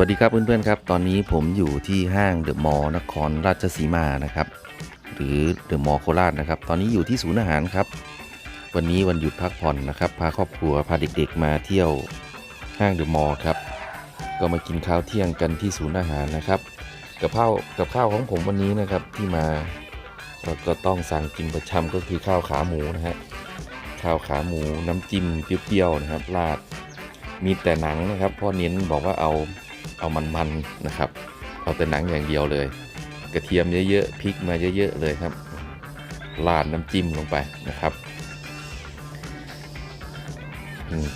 วัสดีครับเพื่อนๆครับ ตอนนี้ผมอยู่ที่ห้างเดอะมอลล์นครราชสีมานะครับ หรือเดอะมอลล์โคราชนะครับ ตอนนี้อยู่ที่ศูนย์อาหารครับ วันนี้วันหยุดพักผ่อนนะครับ พาครอบครัวพาเด็กๆมาเที่ยวห้างเดอะมอลล์ครับ ก็มากินข้าวเที่ยงกันที่ศูนย์อาหารนะครับกับข้าวกับข้าวของผมวันนี้นะครับที่มาเราก็ต้องสั่งกินประจำก็คือข้าวขาหมูนะฮะข้าวขาหมูน้ำจิ้มเปรี้ยวๆนะครับราดมีแต่หนังนะครับพ่อเน้นบอกว่าเอา เอามันๆนะครับ เอาแต่หนังอย่างเดียวเลย กระเทียมเยอะๆพริกมาเยอะๆเลยครับราดน้ำจิ้มลงไปนะครับ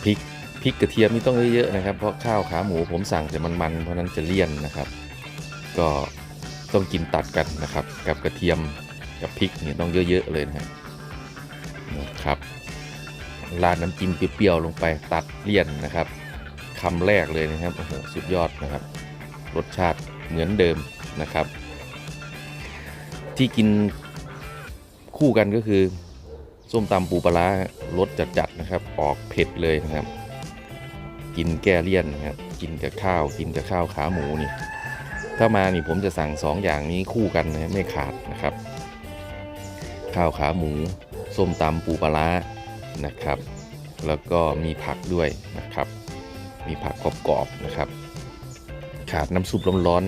พริกพริกกระเทียมนี่ต้องเยอะๆนะครับ เพราะข้าวขาหมูผมสั่งแต่มันๆเพราะนั้นจะเลี่ยนนะครับ ก็ต้องกินตัดกันนะครับ กับกระเทียมกับพริกเนี่ยต้องเยอะๆเลยนะฮะนะครับราดน้ำจิ้มเปรี้ยวๆลงไปตัดเลี่ยนนะครับ คำแรกเลยนะครับโอ้โหสุดยอดนะครับ รสชาติเหมือนเดิมนะครับ ที่กินคู่กันก็คือ ส้มตำปูปลารสจัดๆนะครับ ออกเผ็ดเลยนะครับ กินแก้เลี่ยนนะครับ กินกับข้าวกินกับข้าวขาหมูนี่ ถ้ามานี่ผมจะสั่งสองอย่างนี้คู่กันนะไม่ขาดนะครับ ข้าวขาหมู ส้มตำปูปลานะครับ แล้วก็มีผักด้วยนะครับ มีผักกรอบๆนะครับ ขาดน้ำซุปร้อน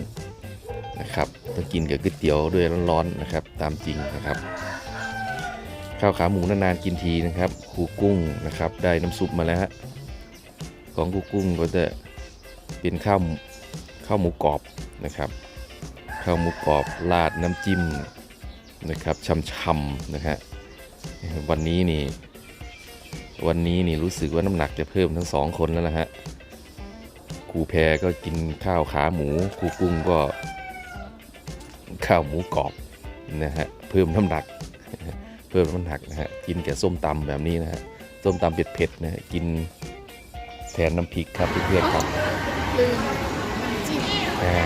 ๆนะครับต้องกินกับก๋วยเตี๋ยวด้วยร้อนๆนะครับ ตามจริงนะครับ ข้าวขาหมูนานๆกินทีนะครับครูกุ้งนะครับ ได้น้ำซุปมาแล้วฮะของครูกุ้งก็จะเป็นข้าวข้าวหมูกรอบนะครับข้าวหมูกรอบราดน้ำจิ้มนะครับช่ำๆนะฮะวันนี้นี่วันนี้นี่รู้สึกว่าน้ำหนักจะเพิ่มทั้งสองคนแล้วนะฮะ รูแพรก็กินข้าวขาหมูครูกุ้งก็ ข้าวหมูกรอบนะฮะเพิ่มน้ำหนัก เพิ่มน้ำหนักนะฮะกินแก่ส้มตำแบบนี้นะฮะส้มตำเผ็ดๆนะฮะกินแทนน้ำพริกครับเพื่อนๆครับลืมจิ้มอ่า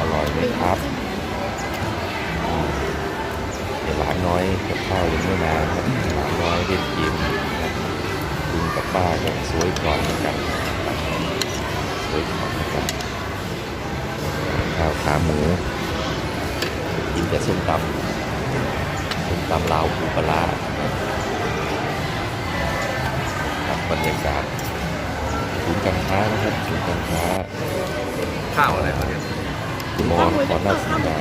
อร่อยไหมครับเดี๋ยวหลานน้อยกับข้าวยังไม่มาครับหลานน้อยเล่นเกมอยู่นะครับลุงกับป้าก็สวยก่อนเหมือนกัน ข้าวขาหมูกินแต่ส้มตำส้มตำลาวปูปลาครับบรรยากาศศูนย์การค้านะครับศูนย์การค้าข้าวอะไรเขาเนี่ยมอขอหน้าสีดา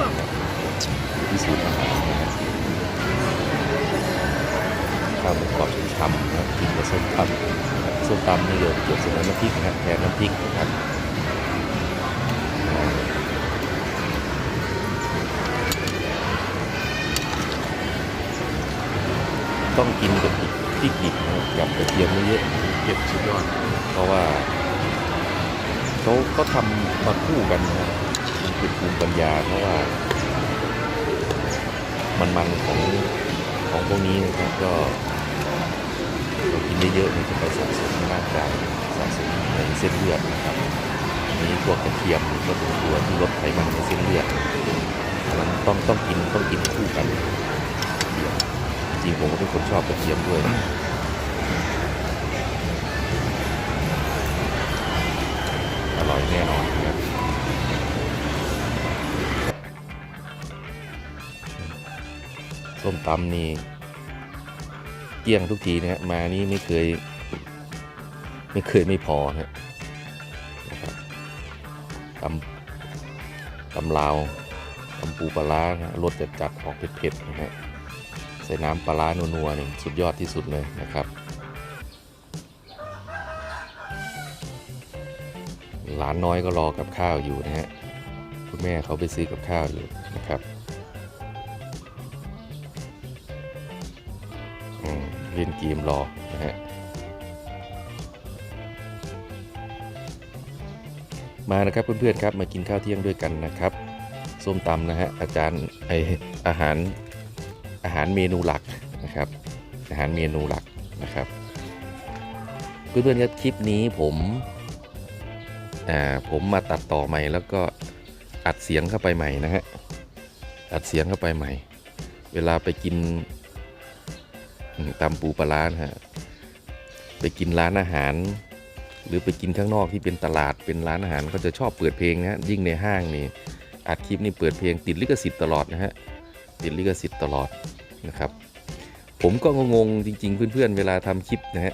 ที่ศูนย์อาหารนะครับข้าวหมูกรอบช้ำๆนะครับกินกับส้มตำ ส้มตำนี่เดี๋ยวเกี่ยวกับน้ำพริกนะครับแทนน้ำพริกนะครับต้องกินกับพริกดิบนะครับกับกระเทียมเยอะเก็บสุดยอดเพราะว่าเขาเขาทำมาคู่กันนะครับมันคือภูมิปัญญาเพราะว่า มันมันของของพวกนี้นะครับก็ กินเยอะๆมันจะไปสะสมในร่างกายสะสมในเส้นเลือดนะครับนี้พวกกระเทียมก็เป็นตัวที่ลดไขมันในเส้นเลือดมันต้องต้องกินต้องกินคู่กันเดี๋ยวจริงผมก็เป็นคนชอบกระเทียมด้วยอร่อยแน่นอนครับส้มตำนี่ เกี้ยงทุกทีนะฮะมานี่ไม่เคย ไม่เคยไม่พอฮะนะครับตำตำลาวตำปูปลานะฮะรสจัดจัดออกเผ็ดๆนะฮะใส่น้ำปลาร้านัวๆนี่สุดยอดที่สุดเลยนะครับหลานน้อยก็รอกับข้าวอยู่นะฮะคุณแม่เขาไปซื้อกับข้าวอยู่นะครับ เล่นเกมรอนะฮะมานะครับเพื่อนๆครับมากินข้าวเที่ยงด้วยกันนะครับส้มตำนะฮะอาจารย์ไออาหารอาหารเมนูหลักนะครับ อาหารเมนูหลักนะครับ เพื่อนๆครับคลิปนี้ผมอ่าผมมาตัดต่อใหม่แล้วก็อัดเสียงเข้าไปใหม่นะฮะอัดเสียงเข้าไปใหม่ เวลาไปกิน ตำปูปลาร้าฮะไปกินร้านอาหาร หรือไปกินข้างนอกที่เป็นตลาดเป็นร้านอาหารก็จะชอบเปิดเพลงนะฮะยิ่งในห้างนี่อัดคลิปนี่เปิดเพลงติดลิขสิทธิ์ตลอดนะฮะติดลิขสิทธิ์ตลอดนะครับ ผมก็งงจริง ๆ เพื่อนๆเวลาทำคลิปนะฮะ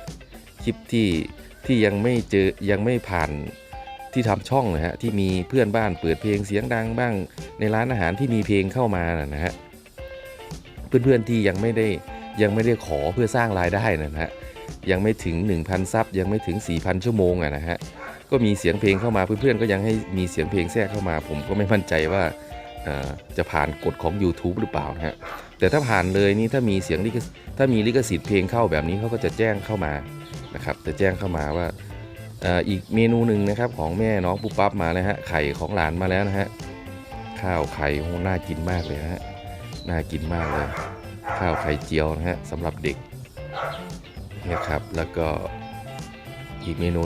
คลิปที่ที่ยังไม่เจอยังไม่ผ่านที่ทำช่องนะฮะที่มีเพื่อนบ้านเปิดเพลงเสียงดังบ้าง ในร้านอาหารที่มีเพลงเข้ามานะฮะเพื่อนๆที่ยังไม่ได้ ยังไม่ได้ขอเพื่อสร้างรายได้นะฮะยังไม่ถึง 1,000 ซับยังไม่ถึง 4,000 ชั่วโมงอะนะฮะก็มีเสียงเพลงเข้ามาเพื่อนๆก็ยังให้มีเสียงเพลงแทรกเข้ามา ผมก็ไม่มั่นใจว่าจะผ่านกฎของ YouTube หรือเปล่านะฮะแต่ถ้าผ่านเลยนี่ถ้ามีเสียงลิขถ้ามีลิขสิทธิ์เพลงเข้าแบบนี้เขาก็จะแจ้งเข้ามานะครับจะแจ้งเข้ามาว่าอ,อีกเมนูหนึ่งนะครับของแม่น้องปุ๊บปั๊บมาแล้วฮะไข่ของหลานมาแล้วนะฮะข้าวไข่โอ้น่ากินมากเลยฮะน่ากินมากเลย ข้าวไข่เจียวนะฮะสำหรับเด็กนะครับ แล้วก็อีกเมนู